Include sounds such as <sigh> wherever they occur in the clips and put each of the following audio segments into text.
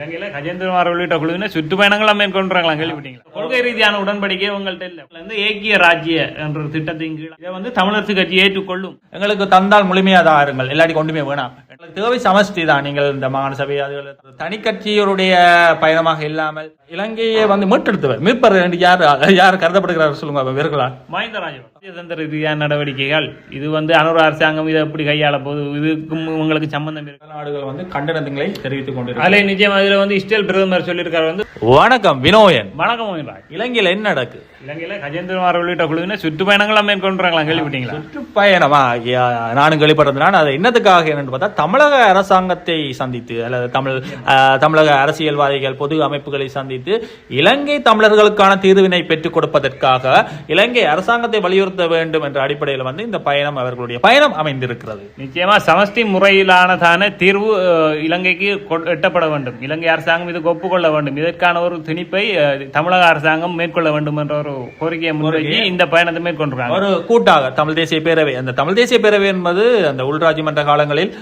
இலங்கையில கஜேந்திரமார் உள்ளிட்ட குழுவினர் சுற்றுப்பயணங்களா மேற்கொண்டுறாங்களா கேள்விப்பட்டீங்களா? கொள்கை ரீதியான உடன்படிக்கை உங்கள்ட்ட இல்ல. வந்து ஏக்கிய ராஜ்ய என்ற திட்டத்தின் கீழ் இதை வந்து தமிழரசு கட்சி ஏற்றுக்கொள்ளும். எங்களுக்கு தந்தால் முழுமையாக தாருங்கள் எல்லாடி கொண்டுமே வேணாம். தேவை சமஷ்டி தான். நீங்கள் இந்த மாகாண சபை அதுகள் தனி கட்சியோருடைய பயணமாக இல்லாமல் இலங்கையை வந்து மீட்டெடுத்தவர். மீட்பர் என்று யார் யார் கருதப்படுகிறார் சொல்லுங்க வீர்களா மஹிந்த ராஜபக்ச சுதந்திர ரீதியான நடவடிக்கைகள். இது வந்து அனுர அரசாங்கம் இதை எப்படி கையாள போகுது? இதுக்கும் உங்களுக்கு சம்பந்தம் இருக்கு. நாடுகள் வந்து கண்டனங்களை தெரிவித்துக் கொண்டிருக்கிறார் அதுல நிச்சயம் இதுல வந்து இஸ்ரேல் பிரதமர் சொல்லியிருக்காரு வந்து வணக்கம் வினோயன். வணக்கம் இலங்கையில் என்ன நடக்கு? இலங்கையில கஜேந்திரமார் உள்ளிட்ட குழுவினர் சுற்றுப்பயணங்களா மேற்கொண்டுறாங்களா கேள்விப்பட்டீங்களா? சுற்றுப்பயணமா? நானும் கேள்விப்பட்டதுனால அது என்னத்துக்காக என்னன்னு பார்த்தா தமிழக அரசாங்கத்தை சந்தித்து அல்லது தமிழ் தமிழக அரசியல்வாதிகள் பொது அமைப்புகளை சந்தித்து இலங்கை தமிழர்களுக்கான தீர்வினை பெற்றுக் கொடுப்பதற்காக இலங்கை அரசாங்கத்தை வலியுறுத்த வேண்டும் என்ற அடிப்படையில் வந்து இந்த பயணம் அவர்களுடைய பயணம் அமைந்திருக்கிறது. நிச்சயமா சமஷ்டி முறையிலானதான தீர்வு இலங்கைக்கு எட்டப்பட வேண்டும். இலங்கை அரசாங்கம் இதுக்கு ஒப்புக்கொள்ள வேண்டும். இதற்கான ஒரு திணிப்பை தமிழக அரசாங்கம் மேற்கொள்ள வேண்டும் என்ற ஒரு கோரிக்கையை முன்வைத்து இந்த பயணத்தை மேற்கொண்டிருக்காங்க. ஒரு கூட்டாக தமிழ் தேசிய பேரவை அந்த தமிழ் தேசிய பேரவை என்பது அந்த உள்ராஜ்ய மன்ற காலங்களில்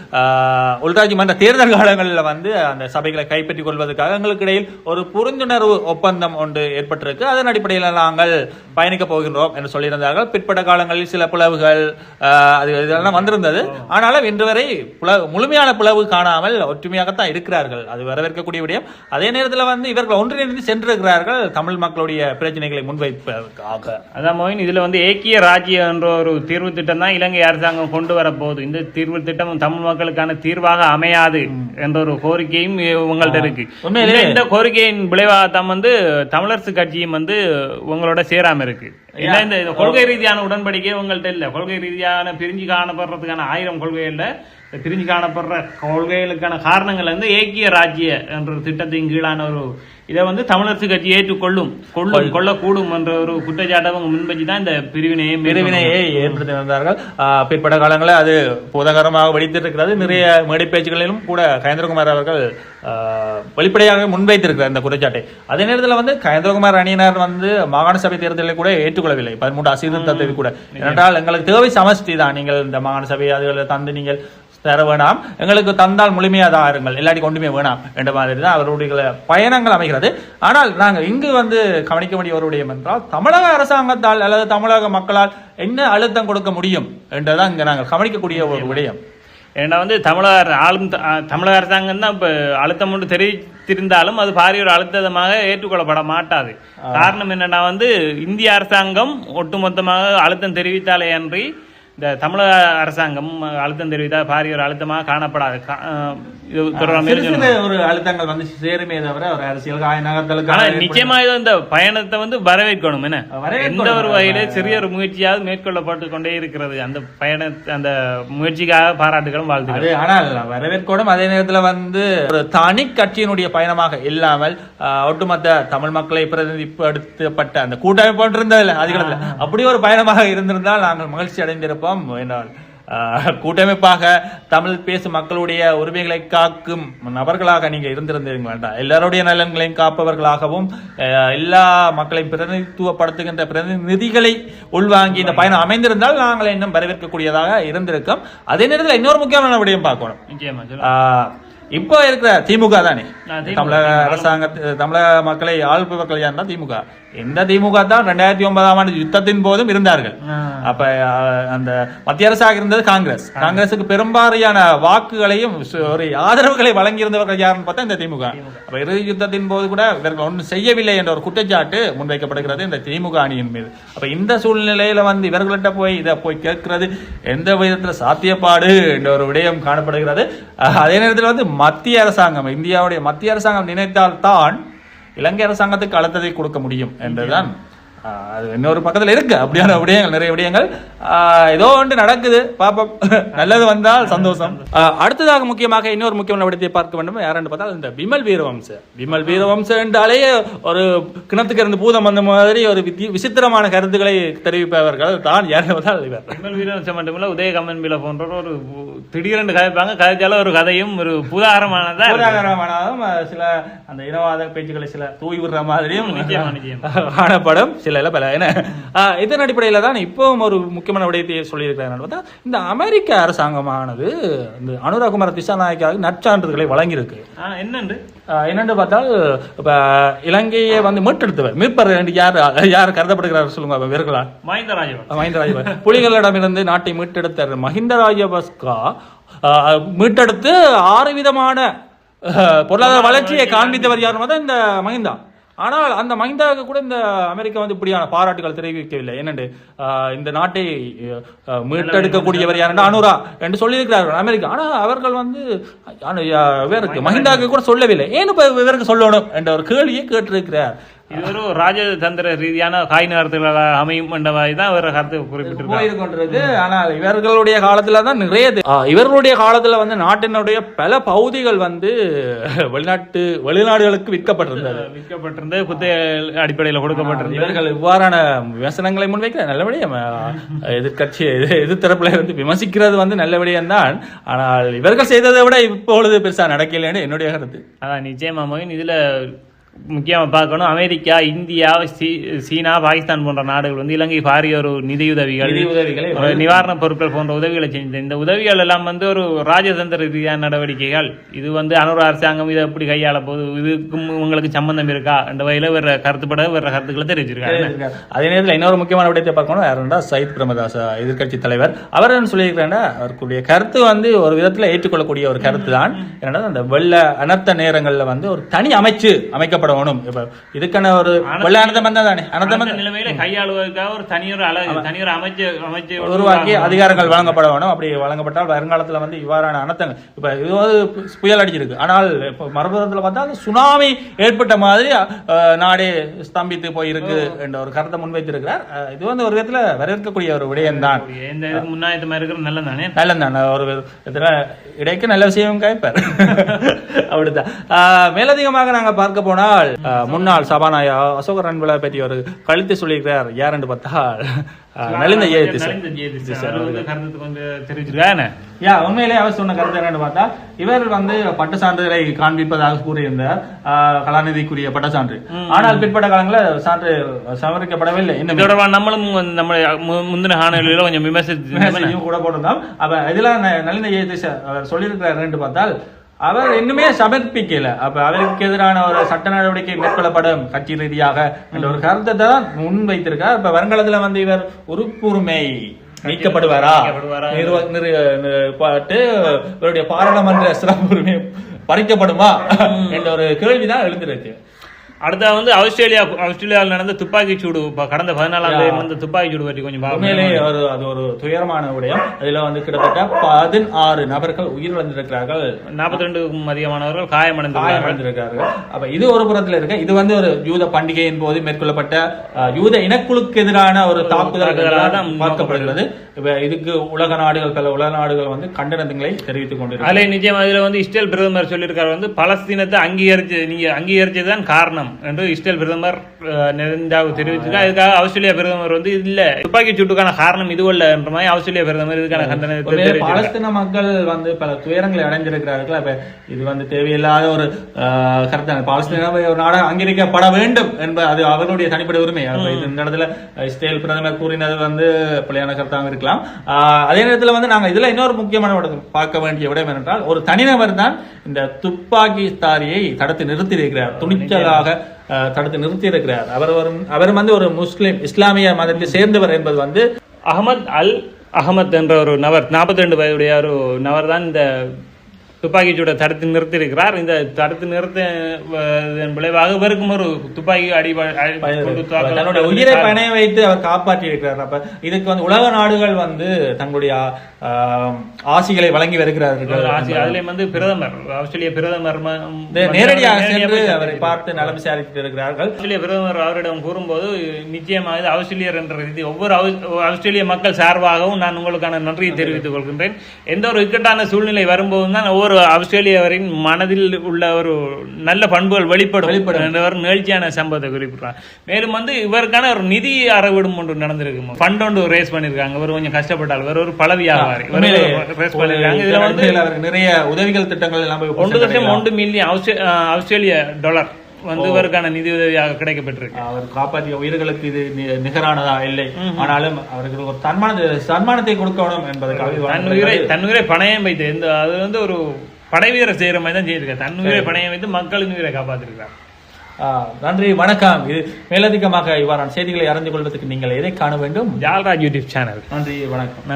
உள்ராஜ் மன்ற தேர்தல் காலங்களில் வந்து அந்த சபைகளை கைப்பற்றிக் கொள்வதற்காக எங்களுக்கு இடையில் ஒரு புரிந்துணர்வு ஒப்பந்தம் ஒன்று ஏற்பட்டிருக்கு. அதன் அடிப்படையில் நாங்கள் பயணிக்க போகின்றோம் என்று சொல்லியிருந்தார்கள். பிற்பட்ட காலங்களில் சில பிளவுகள் அது இதெல்லாம் வந்திருந்தது. ஆனாலும் இன்று வரை புல- முழுமையான பிளவு காணாமல் ஒற்றுமையாகத்தான் இருக்கிறார்கள். அது வரவேற்கக்கூடிய விடயம். அதே நேரத்தில் வந்து இவர்கள் ஒன்றிணைந்து சென்றிருக்கிறார்கள் தமிழ் மக்களுடைய பிரச்சனைகளை முன்வைப்பதற்காக. அதான் மோயின் இதில் வந்து ஏக்கிய ராஜ்யம் என்ற ஒரு தீர்வு திட்டம் தான் இலங்கை அரசாங்கம் கொண்டு வர போகுது இந்த தீர்வு திட்டம் தமிழ் மக்களுக்கான தீர்வாக அமையாது என்ற ஒரு கோரிக்கையும் உங்கள்ட்ட இருக்கு. இந்த- கோரிக்கையின் விளைவாகத்தான் வந்து தமிழரசு கட்சியும் வந்து உங்களோட சேராம இருக்கு. இல்ல இந்த கொள்கை ரீதியான உடன்படிக்கை உங்கள்ட்ட இல்ல. கொள்கை ரீதியான பிரிஞ்சு காணப்படுறதுக்கான ஆயிரம் கொள்கை இல்ல. இந்த பிரிஞ்சு காணப்படுற கொள்கைகளுக்கான காரணங்கள் வந்து ஏக்கிய ராஜ்ய என்ற திட்டத்தின் கீழான ஒரு இதை வந்து தமிழரசு கட்சி ஏற்றுக்கொள்ளும் கொள்ளும் கொள்ளக்கூடும் என்ற ஒரு குற்றச்சாட்டை முன்வச்சு தான் இந்த பிரிவினையை பிரிவினையை ஏற்படுத்தி வந்தார்கள். பிற்பட்ட காலங்களில் அது பூதகரமாக வெடித்திருக்கிறது. நிறைய மேடை பேச்சுகளிலும் கூட கயேந்திரகுமார் அவர்கள் வெளிப்படையாக முன்வைத்திருக்கிறார் இந்த குற்றச்சாட்டை. அதே நேரத்தில் வந்து கயேந்திரகுமார் அணியினர் வந்து மாகாண சபை தேர்தலில் கூட ஏற்றுக்கொள்ளவில்லை. பதிமூன்று அசீர்திருத்தத்தை கூட. ஏனென்றால் எங்களுக்கு தேவை சமஷ்டி தான். நீங்கள் இந்த மாகாண சபை அதுகளை தந்து நீங்கள் தர வேணாம். எங்களுக்கு தந்தால் முழுமையாக தாருங்கள் எல்லாடி கொண்டுமே வேணாம் என்ற மாதிரி தான் அவருடைய பயணங்கள் அமைகிறது. ஆனால் நாங்கள் இங்கு வந்து கவனிக்க வேண்டிய ஒரு விடயம் என்றால் தமிழக அரசாங்கத்தால் அல்லது தமிழக மக்களால் என்ன அழுத்தம் கொடுக்க முடியும் என்றதான் இங்க நாங்கள் கவனிக்கக்கூடிய ஒரு விடயம். ஏன்னா வந்து தமிழக ஆளும் தமிழக அரசாங்கம் தான் இப்போ அழுத்தம் ஒன்று தெரிவித்திருந்தாலும் அது பாரிய ஒரு அழுத்தமாக ஏற்றுக்கொள்ளப்பட மாட்டாது. காரணம் என்னன்னா வந்து இந்திய அரசாங்கம் ஒட்டுமொத்தமாக அழுத்தம் தெரிவித்தாலே அன்றி இந்த தமிழக அரசாங்கம் அழுத்தம் தெரிவித்தால் பாரிய ஒரு அழுத்தமாக காணப்படாது. ஒரு அழுத்தங்கள் வந்து சேருமே தவிர ஒரு அரசியல் நகர்த்தலுக்கு நிச்சயமா இந்த பயணத்தை வந்து வரவேற்கணும் என்ன? வரவேற்கணும். எந்த ஒரு வகையில சிறிய ஒரு முயற்சியாவது மேற்கொள்ளப்பட்டு கொண்டே இருக்கிறது. அந்த பயண அந்த முயற்சிக்காக பாராட்டுகளும் அது ஆனால் வரவேற்கோடும் அதே நேரத்தில் வந்து ஒரு தனி கட்சியினுடைய பயணமாக இல்லாமல் ஒட்டுமொத்த தமிழ் மக்களை பிரதிநிதிப்படுத்தப்பட்ட அந்த கூட்டமைப்பு இருந்ததில்ல அதிகளத்தில் அப்படி ஒரு பயணமாக இருந்திருந்தால் நாங்கள் மகிழ்ச்சி அடைந்திருப்போம் என்றால். கூட்டமைப்பாக தமிழ் பேசும் மக்களுடைய உரிமைகளை காக்கும் நபர்களாக நீங்க இருந்திருந்தீங்க வேண்டாம். எல்லாருடைய நலன்களையும் காப்பவர்களாகவும் எல்லா மக்களையும் பிரதிநிதித்துவப்படுத்துகின்ற பிரதிநிதிகளை உள்வாங்கி இந்த பயணம் அமைந்திருந்தால் நாங்கள் இன்னும் வரவேற்கக்கூடியதாக இருந்திருக்கும். அதே நேரத்தில் இன்னொரு முக்கியமான விடயம் பார்க்கணும். இப்போ இருக்கிற திமுக தானே. தமிழக அரசாங்க தமிழக மக்களை ஆள்பவர்கள் யாருன்னா திமுக. இந்த திமுக தான் ரெண்டாயிரத்தி ஒன்பதாம் ஆண்டு யுத்தத்தின் போதும் இருந்தார்கள். அப்ப அந்த மத்திய அரசாக இருந்தது காங்கிரஸ். காங்கிரசுக்கு பெரும்பாலான வாக்குகளையும் ஒரு ஆதரவுகளை வழங்கியிருந்தவர்கள் யாருன்னு பார்த்தா இந்த திமுக. அப்ப இறுதி யுத்தத்தின் போது கூட இவர்கள் ஒன்றும் செய்யவில்லை என்ற ஒரு குற்றச்சாட்டு முன்வைக்கப்படுகிறது இந்த திமுக அணியின் மீது. அப்ப இந்த சூழ்நிலையில வந்து இவர்கள்ட்ட போய் இதை போய் கேட்கிறது எந்த விதத்துல சாத்தியப்பாடு என்ற ஒரு விடயம் காணப்படுகிறது. அதே நேரத்தில் வந்து மத்திய அரசாங்கம் இந்தியாவுடைய மத்திய அரசாங்கம் நினைத்தால் தான் இலங்கை அரசாங்கத்துக்கு அழுத்தத்தை கொடுக்க முடியும் என்றுதான் அது இன்னொரு பக்கத்துல இருக்கு. அப்படியான விடயங்கள் நிறைய விடயங்கள். ஏதோ ஒன்று நடக்குது. பாப்போம். <laughs> நல்லது வந்தால் சந்தோஷம். அடுத்ததாக முக்கியமாக இன்னொரு முக்கியமான விடயத்தை பார்க்க வேண்டும். யாருன்னு பார்த்தா இந்த விமல் வீரவம்ச. விமல் வீரவம்ச என்றாலே ஒரு கிணத்துக்கு இருந்து பூதம் வந்த மாதிரி ஒரு விசித்திரமான கருத்துக்களை தெரிவிப்பவர்கள் தான் யார் பார்த்தால் இவர். விமல் வீரவன்சம் மட்டுமில்ல உதய கம்மன்பில போன்ற ஒரு திடீரென்று கதைப்பாங்க. கதைச்சால ஒரு கதையும் ஒரு புதாகரமானதா. பூதாகரமானதும் சில அந்த இனவாத பேச்சுக்களை சில தூய் விடுற மாதிரியும் காணப்படும். சில பல. என்ன இதன் அடிப்படையில் தான் இப்பவும் ஒரு முக்கியமான விடயத்தை சொல்லியிருக்கிறார். பார்த்தா இந்த அமெரிக்க அரசாங்கமானது இந்த அனுராகுமார திசாநாயக்காவுக்கு நற்சான்றிதழ்களை வழங்கியிருக்கு. ஆஹ் என்னென்னு பார்த்தால் இப்போ இலங்கையை வந்து மீட்டெடுத்தவர். மீட்பர் யார் யார் கருதப்படுகிறார் சொல்லுங்க வீரர்களா மஹிந்த ராஜபக்ச மஹிந்த ராஜபக்ச புலிகளிடமிருந்து நாட்டை மீட்டெடுத்த மஹிந்த ராஜபக்சா மீட்டெடுத்து ஆறு விதமான பொருளாதார வளர்ச்சியை காண்பித்தவர் யார் தான் இந்த மஹிந்தா. ஆனால் அந்த மஹிந்தாவுக்கு கூட இந்த அமெரிக்கா வந்து இப்படியான பாராட்டுகள் தெரிவிக்கவில்லை. என்னென்று ஆஹ், இந்த நாட்டை மீட்டெடுக்கக்கூடியவர் யார்? அனுரா என்று சொல்லியிருக்கிறார்கள் அமெரிக்கா. ஆனால் அவர்கள் வந்து இவருக்கு மஹிந்தாவுக்கு கூட சொல்லவில்லை. ஏன் இப்போ இவருக்கு சொல்லணும் என்ற ஒரு கேள்வியை கேட்டிருக்கிறார். இது ஒரு ராஜதந்திர ரீதியான காய் நகரத்தில் அமையும் என்ற மாதிரி தான் அவர் கருத்து குறிப்பிட்டிருக்காரு ஆனால் இவர்களுடைய காலத்துல தான் நிறைய இவர்களுடைய காலத்துல வந்து நாட்டினுடைய பல பகுதிகள் வந்து வெளிநாட்டு வெளிநாடுகளுக்கு விற்கப்பட்டிருந்தது. விற்கப்பட்டிருந்த குத்த அடிப்படையில் கொடுக்கப்பட்டிருந்தது. இவர்கள் இவ்வாறான விமர்சனங்களை முன்வைக்கிற நல்லபடியா எதிர்கட்சி எதிர்த்தரப்புல இருந்து விமர்சிக்கிறது வந்து நல்லபடியம் தான் ஆனால் இவர்கள் செய்ததை விட இப்பொழுது பெருசா நடக்கலைன்னு என்னுடைய கருத்து. அதான் நிச்சயமா மகன். இதுல முக்கியமா பார்க்கணும். அமெரிக்கா இந்தியா சீனா பாகிஸ்தான் போன்ற நாடுகள் வந்து இலங்கை பாரிய ஒரு நிதியுதவிகள் நிவாரணப் பொருட்கள் போன்ற உதவிகளை செஞ்சு இந்த உதவிகள் எல்லாம் வந்து ஒரு ராஜதந்திர ரீதியான நடவடிக்கைகள். இது வந்து அனுர அரசாங்கம் இதை எப்படி கையாள போகுது? இதுக்கும் உங்களுக்கு சம்பந்தம் இருக்கா? என்ற வகையில வேற கருத்துப்பட வேற கருத்துக்களை தெரிவிச்சிருக்காங்க. அதே நேரத்தில் இன்னொரு முக்கியமான விடயத்தை பார்க்கணும். யாருன்னா சயித் பிரமதாஸ் எதிர்க்கட்சி தலைவர். அவர் என்ன சொல்லியிருக்கிறாருன்னா அவருடைய கருத்து வந்து ஒரு விதத்தில் ஏற்றுக்கொள்ளக்கூடிய ஒரு கருத்து தான் என்னன்னா அந்த வெள்ள அனர்த்த நேரங்கள்ல வந்து ஒரு தனி அமைச்சு அமைக்கப்படணும் இப்ப இதுக்கான ஒரு வெள்ள வந்தா தானே அந்த நிலைமையில கையாளுவதற்காக ஒரு தனியொரு அழகு தனியொரு அமைச்சு அமைச்சு உருவாக்கி அதிகாரங்கள் வழங்கப்பட வேணும். அப்படி வழங்கப்பட்டால் வருங்காலத்துல வந்து இவ்வாறான அனர்த்தங்கள். இப்ப இது வந்து புயல் அடிச்சிருக்கு. ஆனால் இப்போ மறுபுறத்துல பார்த்தா சுனாமி ஏற்பட்ட மாதிரி நாடே ஸ்தம்பித்து போயிருக்கு என்ற ஒரு கருத்தை முன்வைத்திருக்கிறார். இது வந்து ஒரு விதத்துல வரவேற்கக்கூடிய ஒரு விடயம் தான் முன்னாயத்தமா இருக்கிற நல்ல தானே நல்லதான் ஒரு விதத்துல இடைக்கு நல்ல விஷயம் கேட்பார். <laughs> அஹ், மேலதிகமாக நாங்க பார்க்க போனால் முன்னாள் சபாநாயகர் அசோக ரன்விழா பற்றி ஒரு கழுத்து சொல்லியிருக்கிறார். யார் என்று பார்த்தால் நலிந்த யா உண்மையிலே அவர் சொன்ன கருத்து என்னன்னு பார்த்தா இவர் வந்து பட்ட சான்றிதழை காண்பிப்பதாக கூறியிருந்தார். கலாநிதிக்குரிய பட்ட சான்று. ஆனால் பிற்பட்ட காலங்களில் சான்று சமர்ப்பிக்கப்படவில்லை. இன்னும் தொடர்பாக நம்மளும் நம்ம முந்தின காணொலியில கொஞ்சம் விமர்சித்து கூட போட்டிருந்தோம். அப்ப இதுல ந- நலிந்த ஏதிஷ அவர் சொல்லியிருக்கிறார் பார்த்தால் அவர் இன்னுமே சமர்ப்பிக்கல. அப்ப அவருக்கு எதிரான ஒரு சட்ட நடவடிக்கை மேற்கொள்ளப்படும் கட்சி ரீதியாக என்ற ஒரு கருத்தை தான் முன் வைத்திருக்கார். இப்ப வருங்காலத்துல வந்து இவர் உறுப்புரிமை நீக்கப்படுவாரா? பாட்டு இவருடைய பாராளுமன்ற சிறப்பு உரிமை பறிக்கப்படுமா என்ற ஒரு கேள்விதான் எழுந்திருக்கு. அடுத்த வந்து ஆஸ்திரேலியா ஆஸ்திரேலியாவில் நடந்த துப்பாக்கி சூடு கடந்த பதினாலாம் தேதி நடந்த துப்பாக்கி சூடு பற்றி கொஞ்சம் உண்மையிலே பார்க்கணும். ஒரு அது ஒரு துயரமான விடயம். அதுல வந்து கிட்டத்தட்ட பதினாறு நபர்கள் உயிரிழந்திருக்கிறார்கள் நாற்பத்தி ரெண்டுக்கும் அதிகமானவர்கள் காயமடைந்துள்ளார்கள் காயமடைந்திருக்கிறார்கள். அப்ப இது ஒரு புறத்துல இருக்கு. இது வந்து ஒரு யூத பண்டிகையின் போது மேற்கொள்ளப்பட்ட யூத இனக்குழுக்கு எதிரான ஒரு தாக்குதலாக தான் பார்க்கப்படுகிறது. இப்ப இதுக்கு உலக நாடுகள் பல உலக நாடுகள் வந்து கண்டனங்களை தெரிவித்துக் கொண்டிருக்கிறார் அதில் நிச்சயம் இதுல வந்து இஸ்ரேல் பிரதமர் சொல்லியிருக்காரு வந்து பலஸ்தீனத்தை அங்கீகரிச்சு நீங்க அங்கீகரிச்சதுதான் காரணம். என்று இஸ்ரேல் பிரதமர் நெதன்யாகு தெரிவிச்சிருக்கார் அதுக்காக ஆஸ்திரேலியா பிரதமர் வந்து இல்ல. துப்பாக்கி சூட்டுக்கான காரணம் இது அல்ல என்ற மாதிரி ஆஸ்திரேலியா பிரதமர் இதுக்கான கண்டனத்தை பாலஸ்தீன மக்கள் வந்து பல துயரங்களை அடைஞ்சிருக்கிறார்கள் அப்ப இது வந்து தேவையில்லாத ஒரு கருத்தான பாலஸ்தீன ஒரு நாடாக அங்கீகரிக்கப்பட வேண்டும் என்பது அது அவர்களுடைய தனிப்பட்ட உரிமை. இந்த இடத்துல இஸ்ரேல் பிரதமர் கூறினது வந்து பிள்ளையான கருத்தாக இருக்கலாம். அதே நேரத்துல வந்து நாங்க இதுல இன்னொரு முக்கியமான பார்க்க வேண்டிய விடம் என்னென்றால் ஒரு தனிநபர் தான் இந்த துப்பாக்கி தாரியை தடுத்து நிறுத்தி இருக்கிறார் துணிச்சலாக தடுத்து நிறுத்தி இருக்கிறார் அவர் ஒரு அவர் வந்து ஒரு முஸ்லிம் இஸ்லாமிய மதத்தை சேர்ந்தவர் என்பது வந்து அகமத் அல் அகமத் என்ற ஒரு நபர் 42 ரெண்டு வயதுடைய ஒரு நபர் தான் இந்த துப்பாக்கி சூட்டை தடுத்து நிறுத்தியிருக்கிறார். இந்த தடுத்து நிறுத்த விளைவாக இவருக்கும் ஒரு துப்பாக்கி அடி தன்னுடைய உயிரை பணைய வைத்து அவர் காப்பாற்றி இருக்கிறார் அப்ப இதுக்கு வந்து உலக நாடுகள் வந்து தங்களுடைய ஆசிகளை வழங்கி வருகிறார்கள். அதுலயும் வந்து பிரதமர் ஆஸ்திரேலிய பிரதமர் நேரடியாக நேரடியா சென்று அவரை பார்த்து நலம் விசாரித்து இருக்கிறார்கள். ஆஸ்திரேலிய பிரதமர் அவரிடம் கூறும்போது நிச்சயமாக இது ஆஸ்திரேலியர் என்ற ரீதி ஒவ்வொரு ஆஸ்- ஆஸ்திரேலிய மக்கள் சார்பாகவும் நான் உங்களுக்கான நன்றியை தெரிவித்துக் கொள்கின்றேன். எந்த ஒரு இக்கட்டான சூழ்நிலை வரும்போது தான் ஒவ்வொரு ஆஸ்திரேலியவரின் மனதில் உள்ள ஒரு நல்ல பண்புகள் வெளிப்படும். வெளிப்படும். என்றவர் நிகழ்ச்சியான சம்பவத்தை குறிப்பிட்டார் மேலும் வந்து இவருக்கான ஒரு நிதி அறவிடும் ஒன்று நடந்திருக்கு ஃபண்ட் ஒன்று ரேஸ் பண்ணிருக்காங்க இவர் கொஞ்சம் கஷ்டப்பட்டால் இவர் ஒரு இவர் உண்மையிலே ரேஸ் ஒரு பண்ணிருக்காங்க இதுல வந்து நிறைய உதவிகள் திட்டங்கள் ஒன்று லட்சம் ஒன்று மில்லியன் ஆஸ்திரேலிய டாலர் வந்து இவருக்கான நிதி உதவியாக கிடைக்கப்பட்டிருக்கு. அவர் காப்பாற்றிய உயிர்களுக்கு இது நிகரானதா? இல்லை. ஆனாலும் அவருக்கு ஒரு தன்மான சன்மானத்தை கொடுக்கணும் என்பதற்காக தன் உயிரை தன் உயிரை பணயம் வைத்து இந்த அது வந்து ஒரு படை வீரர் செய்யற மாதிரி தான் செய்திருக்காரு. தன் உயிரை பணயம் வைத்து மக்களின் உயிரை காப்பாத்திருக்கார் ஆ, நன்றி வணக்கம். இது மேலதிகமாக இவ்வாறான செய்திகளை அறிந்து கொள்வதற்கு நீங்கள் எதை காண வேண்டும்? Jalraj YouTube channel. நன்றி வணக்கம்.